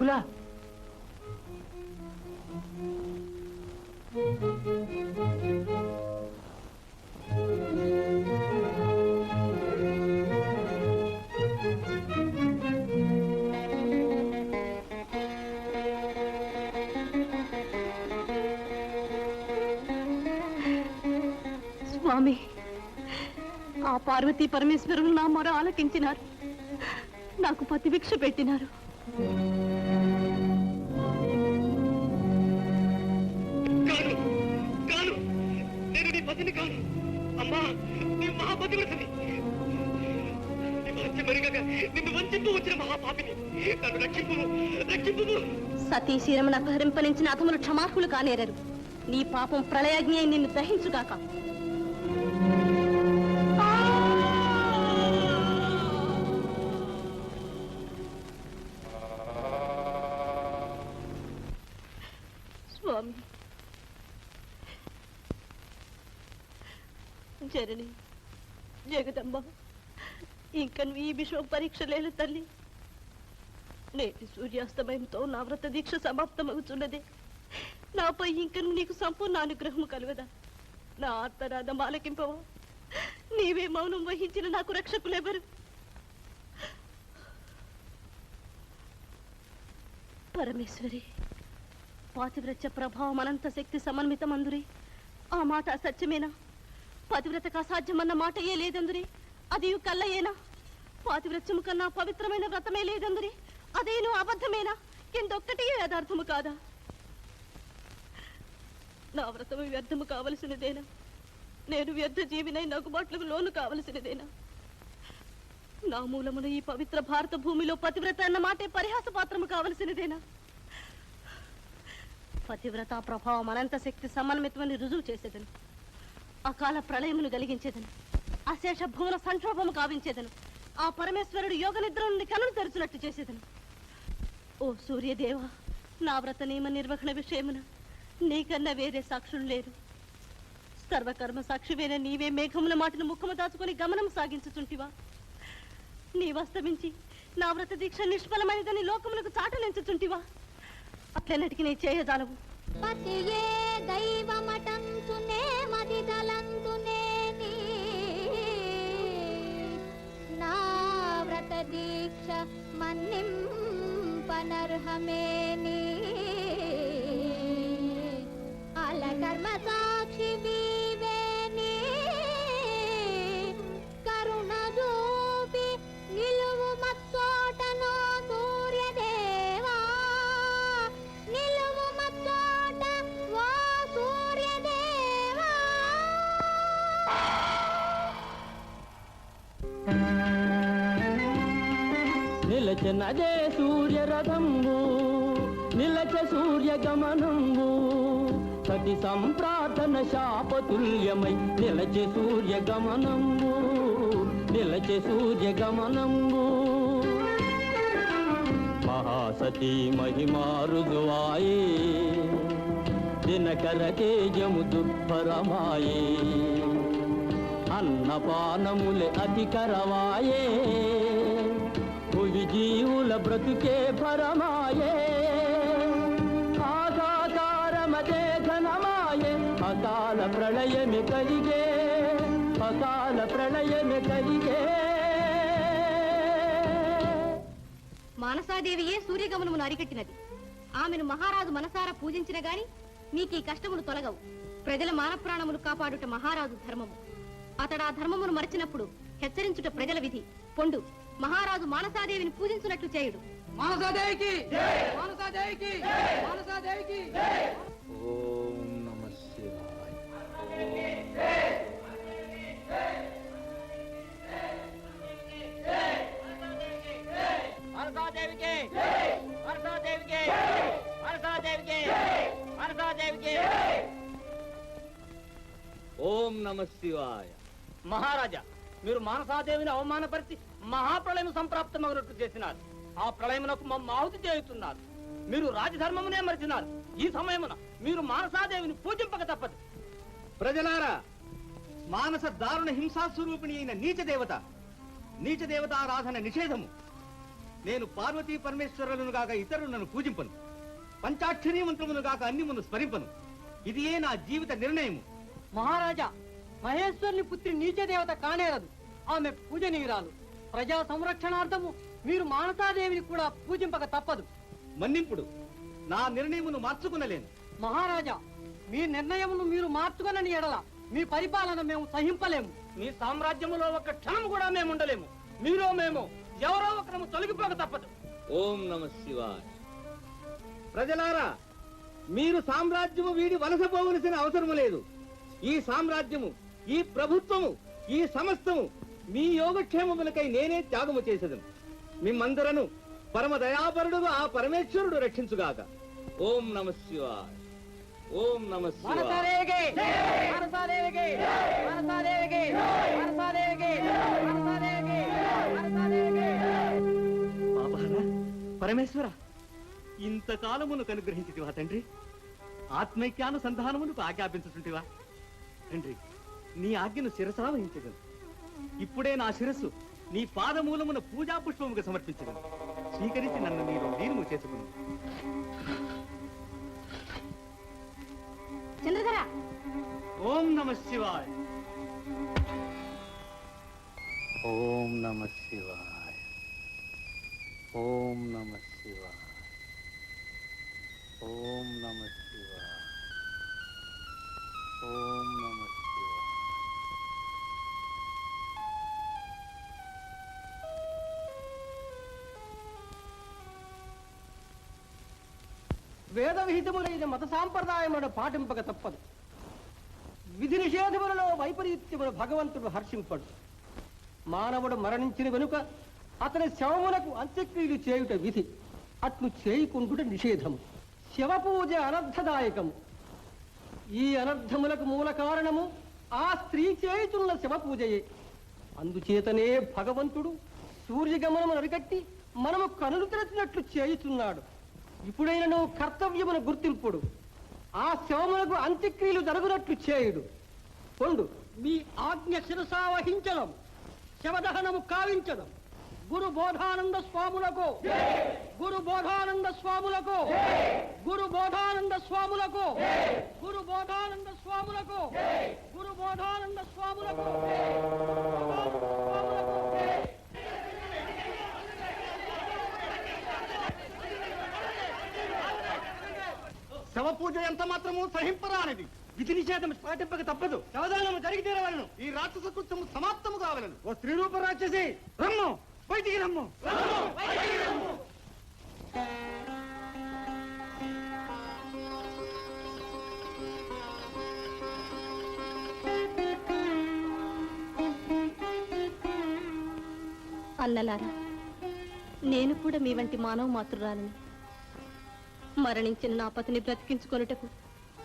విపులా స్వామి ఆ పార్వతీ పరమేశ్వరులు నా మొర ఆలకించినారు. నాకు పతిభిక్ష పెట్టినారు. వచ్చిన మహాపాపిని. నన్ను రక్షింపు రక్షింపు సతీ శిరమును అపహరింపనించిన అతములు క్షమార్హులు కానేరరు. నీ పాపం ప్రళయాగ్ని అయి నిన్ను దహించుగాక. స్వామి. జగదంబ ఇంక నువ్వు ఈ విశ్వ పరీక్ష లేదు తల్లి. నేటి సూర్యాస్తమయంతో నా వ్రత దీక్ష సమాప్తమవుతున్నది. నాపై ఇంకను నీకు సంపూర్ణ అనుగ్రహం కలువదా నా ఆర్తనాదం ఆలకింపవా నీవే మౌనం వహించిన నాకు రక్షకులెవరు పరమేశ్వరి పాతివ్రత్య ప్రభావం అనంత శక్తి సమన్వితమందురి. ఆ మాట అసత్యమేనా? పతివ్రతకు అసాధ్యమన్న మాట ఏ లేదందురి? అది కల్లయేనా పాతివ్రత్యము కన్నా పవిత్రమైన వ్రతమే లేదందురి అదేను అబద్ధమేనా? కిందొక్కటి యథార్థము కాదా? నా వ్రతము వ్యర్థము కావలసినదేనా? నేను వ్యర్థ జీవినై నగుబాట్లకు లోను కావలసినదేనా? నా మూలమున ఈ పవిత్ర భారత భూమిలో పతివ్రత అన్న మాటే పరిహాస పాత్రము కావలసినదేనా? పతివ్రత ప్రభావం అనంత శక్తి సమన్వితమని రుజువు చేసేదని. అకాల ప్రళయమును కలిగించేదని. అశేష భూముల సంక్షోభము కావించేదను ఆ పరమేశ్వరుడు యోగ నిద్ర నుండి కనులు తెరుచున్నట్టు చేసేదను. ఓ సూర్యదేవ నా వ్రత నియమ నిర్వహణ విషయమున నీకన్నా వేరే సాక్షులు లేరు. సర్వకర్మ సాక్షివైన నీవే మేఘముల మాటను ముఖము దాచుకొని గమనం సాగించుచుంటివా? నీవస్తమించి నా వ్రత దీక్ష నిష్ఫలమైనదని లోకములకు చాటలించుచుంటివా అట్లనటికి నీ చేయజాలవు పతియే దైవమటంతునే దీక్ష మన్నింపనర్హమేని అల కర్మ సాక్షి వీవేని కరుణ దూపి నిలువు మచ్చోటనో సూర్యదేవా. నిలువు మచ్చోట వా సూర్యదేవా. నిలచనదే సూర్యరథంబు నిలచ సూర్య గమనంబు. సతి సంప్రార్థన శాపతుల్యమై నిలచే సూర్య గమనంబు నిలచే సూర్య గమనంబు. మహాసతీ మహిమారుదువాయే దినకర తేజము దుర్భరమాయే. అన్నపానములే అధికరవాయే జీవుల బ్రతుకే పరమాయే. ఆకాకారమదే ఘనమాయే. అకాల ప్రళయమి కలిగే. అకాల ప్రళయమి కలిగే. మానసాదేవియే సూర్యగమనమును అరికట్టినది. ఆమెను మహారాజు మనసారా పూజించిన గాని మీకు ఈ కష్టములు తొలగవు. ప్రజల మానప్రాణములు కాపాడుట మహారాజు ధర్మము. అతడా ఆ ధర్మమును మరచినప్పుడు హెచ్చరించుట ప్రజల విధి. పొండు. మహారాజు మానసాదేవిని పూజించున్నట్లు చేయుడు. మానసాదేవికి! మానసాదేవికి! మానసాదేవికి! ఓం నమ శివాయ. మానసాదేవికి! మానసాదేవికి! మానసాదేవికి! మానసాదేవికి! ఓం నమ శివాయ. మహారాజా మీరు మానసాదేవిని అవమానపరిచి మహాప్రళయం సంప్రాప్తమగినట్టు చేసినారు. ఆ ప్రళయమునకు మమ్మ ఆహుతి చేయుతున్నారు మీరు రాజధర్మమునే మరిచినారు. ఈ సమయమున మీరు మానసాదేవిని పూజింపక తప్పదు. ప్రజలారా మానస దారుణ హింసాస్వరూపిణి అయిన నీచ దేవత నీచ దేవతారాధన నిషేధము. నేను పార్వతీ పరమేశ్వరులను గాక ఇతరులను పూజింపను. పంచాక్షరీ మంత్రమును గాక అన్యమును స్మరింపను. ఇదియే నా జీవిత నిర్ణయము. మహారాజా మహేశ్వరుని పుత్రి నీచ దేవత కానేరదు. ఆమె పూజనీయురాలు. ప్రజా సంరక్షణార్థము మీరు మానసాదేవిని కూడా పూజింపక తప్పదు. మన్నింపుడు. నా నిర్ణయమును మార్చుకునలేను. మహారాజా మీ నిర్ణయమును మీరు మార్చుకొనని ఎడల మీ పరిపాలన మేము సహింపలేము. మీ సామ్రాజ్యములో ఒక క్షణం కూడా మేము ఉండలేము మీరో మేము ఎవరో ఒకరము తొలగిపోక తప్పదు. ఓం నమ శివాయ. ప్రజలారా మీరు సామ్రాజ్యము వీడి వలసపోవలసిన అవసరము లేదు. ఈ సామ్రాజ్యము ఈ ప్రభుత్వము ఈ సమస్తము మీ యోగక్షేమములకై నేనే త్యాగము చేసేదను. మిమ్మందరను పరమ దయాపరుడు ఆ పరమేశ్వరుడు రక్షించుగాక. ఓం నమ శివాయ. ఓం నమ శివాయ. మనసాదేవికి! మనసాదేవికి! మనసాదేవికి! మనసాదేవికి! మనసాదేవికి! మనసాదేవికి! బాబారా పరమేశ్వర ఇంతకాలమును కనుగ్రహించితివా తండ్రి? ఆత్మైక్యానుసంధానమునకు ఆజ్ఞాపించుతుంటివా తండ్రి నీ ఆజ్ఞను శిరసా వహించగలను. ఇప్పుడే నా శిరస్సు నీ పాదమూలమున పూజా పుష్పముగా సమర్పించగలను. స్వీకరించి నన్ను నీలో లీనము చేసుకుని చంద్రధర! ఓం నమ శివాయ. ఓం నమ శివాయ. ఓం నమ శివాయ. ఓం నమ శివాయ. ఓం వేద విహితములైన మత సాంప్రదాయములను పాటింపక తప్పదు. విధి నిషేధములలో వైపరీత్యములు భగవంతుడు హర్షింపడు. మానవుడు మరణించిన వెనుక అతని శవములకు అంత్యక్రియలు చేయుట విధి అట్లు చేయకుండుట నిషేధము. శివపూజ అనర్థదాయకము. ఈ అనర్థములకు మూల కారణము ఆ స్త్రీ చేయుచున్న శివ పూజయే అందుచేతనే భగవంతుడు సూర్యగమనము నరికట్టి మనము కనులు తెరచినట్లు చేయుచున్నాడు. ఇప్పుడైన నువ్వు కర్తవ్యమును గుర్తింపుడు. ఆ శవములకు అంత్యక్రియలు జరుగునట్లు చేయుడు. పొండు. మీ ఆజ్ఞ శిరసా వహించడం. శవదహనము కావించడం. గురు బోధానంద స్వాములకు. గురు బోధానంద స్వాములకు. గురు బోధానంద స్వాములకు. గురు బోధానంద స్వాములకు. గురు బోధానంద స్వాములకు. శవ పూజ ఎంత మాత్రము సహింపరానిది విధి నిషేధం పాటింపక తప్పదు. సవధానము జరిగి తీరవలను. ఈ రాక్షస కృత్యము సమాప్తము కావలను. ఓ స్త్రీ రూప రాక్షసి రమ్ము. బయటికి రమ్ము. అన్నలారా నేను కూడా మీ వంటి మానవ మాతృరాలని. మరణించిన నా పతిని బ్రతికించుకొనుటకు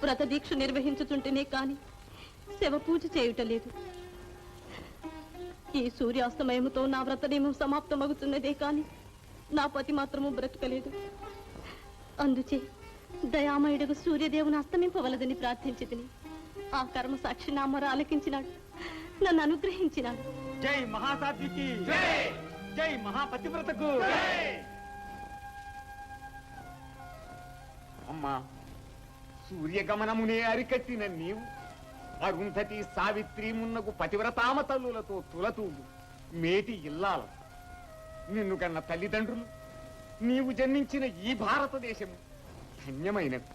వ్రత దీక్ష నిర్వహించుతుంటేనే కాని శవ పూజ చేయుట లేదు. ఈ సూర్యాస్తమయముతో నా వ్రత నియమం సమాప్తమగుతున్నదే కాని నా పతి మాత్రము బ్రతకలేదు. అందుచే దయామయుడుగు సూర్యదేవుని అస్తమింపవలదని ప్రార్థించి తిని ఆ కర్మ సాక్షి నా మొర ఆలకించినాడు. నన్ను అనుగ్రహించినాడు. జై మహాసాధ్వికి. జై! మహాపతివ్రతకు. అమ్మా సూర్యగమనమునే అరికట్టిన నీవు అరుంధతి సావిత్రి మున్నగు పతివ్రతామ తల్లులతో తులతూగు మేటి ఇల్లాల. నిన్ను కన్న తల్లిదండ్రులు నీవు జన్మించిన ఈ భారతదేశము ధన్యమైనది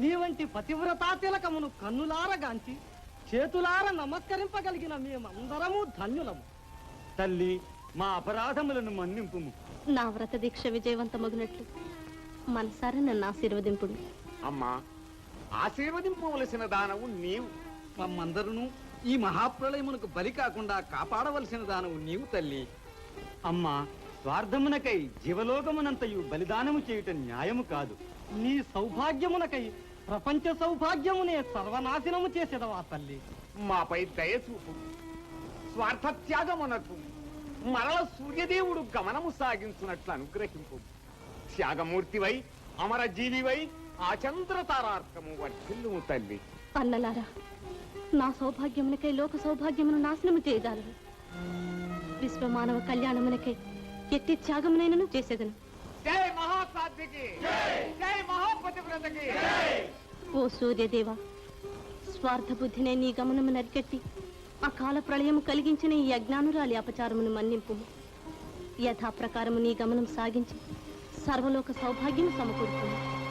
నీ వంటి పతివ్రతా తిలకమును కన్నులారగాంచి చేతులార నమస్కరింపగలిగిన మేమందరము ధన్యులము. తల్లి మా అపరాధములను మన్నింపుము. నా వ్రత దీక్ష విజయవంతమగునట్లు. మనసారా నన్ను ఆశీర్వదింపుడు. అమ్మా ఆశీర్వదింపవలసిన దానవు నీవు. మమ్మందరును ఈ మహాప్రళయమునకు బలి కాకుండా కాపాడవలసిన దానవు నీవు తల్లి. అమ్మా స్వార్థమునకై జీవలోకమునంతయు బలిదానము చేయుట న్యాయము కాదు. నీ సౌభాగ్యమునకై ప్రపంచ సౌభాగ్యమునే సర్వనాశనము చేసేదవా తల్లి? మాపై దయచూపు స్వార్థ త్యాగమునకు మరల సూర్యదేవుడు గమనము సాగించున్నట్లు అనుగ్రహింపు. త్యాగమూర్తివై అమర జీవివై ఆ చంద్రతారార్థము వర్ధిల్లుము తల్లి. అన్నలారా నా సౌభాగ్యమునకై లోక సౌభాగ్యమును నాశనము చేయదాలరు విశ్వమానవ కళ్యాణమునకై ఎట్టి త్యాగమునైనను చేసేదను. జై మహాసాధ్వికి! జై మహాపతివ్రతకి ఓ సూర్యదేవ స్వార్థ బుద్ధినే నీ గమనము నరికెట్టి ఆ కాల ప్రళయము కలిగించిన ఈ అజ్ఞానురాలి అపచారమును మన్నింపు యథాప్రకారము నీ గమనం సాగించి సర్వలోక సౌభాగ్యం సమకూరుతుంది.